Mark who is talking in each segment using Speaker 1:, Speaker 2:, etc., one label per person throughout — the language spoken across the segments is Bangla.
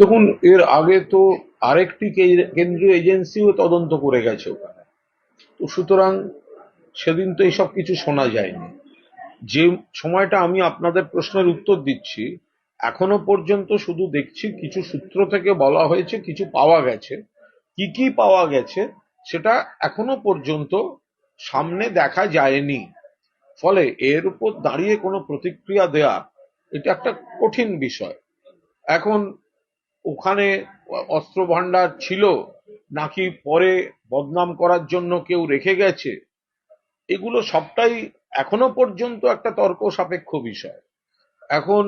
Speaker 1: দেখুন, এর আগে তো আরেকটি কেন্দ্রীয় এজেন্সিও তদন্ত করে গেছে ওখানে। তো সুতরাং সেদিন তো এইসব কিছু শোনা যায়নি। যে সময়টা আমি আপনাদের প্রশ্নের উত্তর দিচ্ছি, এখনও পর্যন্ত শুধু দেখছি কিছু সূত্র থেকে বলা হয়েছে, কিছু পাওয়া গেছে। কি কি পাওয়া গেছে, সেটা এখনও পর্যন্ত সামনে দেখা যায়নি। ফলে এর উপর দাঁড়িয়ে কোনো প্রতিক্রিয়া দেয়া, এটা একটা কঠিন বিষয়। এখন ওখানে অস্ত্র ভান্ডার ছিল, নাকি পরে বদনাম করার জন্য কেউ রেখে গেছে? এগুলো সবটাই এখনও পর্যন্ত একটা তর্ক সাপেক্ষ বিষয়। এখন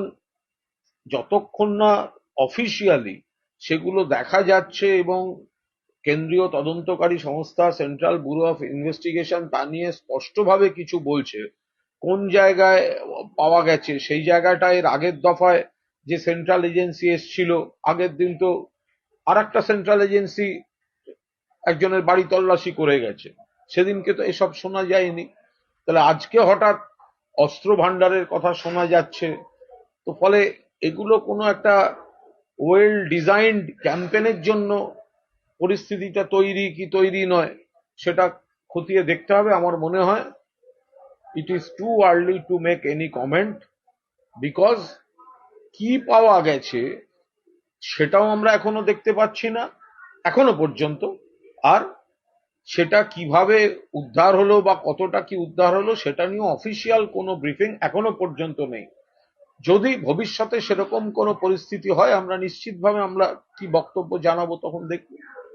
Speaker 1: যতক্ষণ না অফিসিয়ালি সেগুলো দেখা যাচ্ছে এবং কেন্দ্রীয় তদন্তকারী সংস্থা সেন্ট্রাল ব্যুরো অফ ইনভেস্টিগেশন তা নিয়ে স্পষ্টভাবে কিছু বলছে, কোন জায়গায় পাওয়া গেছে, সেই জায়গাটা এর আগের দফায় যে সেন্ট্রাল এজেন্সি এসছিল, আগের দিন তো আর একটা সেন্ট্রাল এজেন্সি একজনের বাড়ি তল্লাশি করে গেছে। সেদিনকে তো এসব শোনা যায়নি। তাহলে আজকে হঠাৎ অস্ত্র ভান্ডারের কথা শোনা যাচ্ছে। তো ফলে এগুলো কোনো একটা ওয়েল ডিজাইনড ক্যাম্পেনের জন্য পরিস্থিতিটা তৈরি কি তৈরি নয়, সেটা খতিয়ে দেখতে হবে আমার মনে হয়। It is too early to make any comment because কি পাওয়া গেছে সেটাও আমরা এখনও দেখতে পাচ্ছি না, এখনও পর্যন্ত। আর সেটা কীভাবে উদ্ধার হলো বা কতটা কি উদ্ধার হলো সেটা নিয়ে অফিসিয়াল কোনো ব্রিফিং এখনও পর্যন্ত নেই। যদি ভবিষ্যতে সেরকম কোনো পরিস্থিতি হয়, আমরা নিশ্চিতভাবে আমরা কি বক্তব্য জানাব তখন দেখব।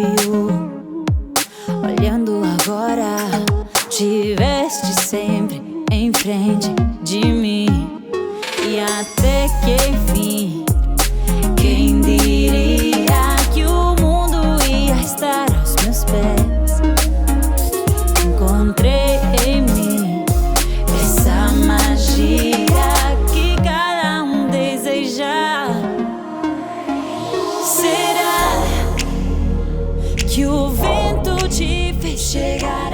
Speaker 2: viu. Olhando agora, te veste sempre em frente de mim. she got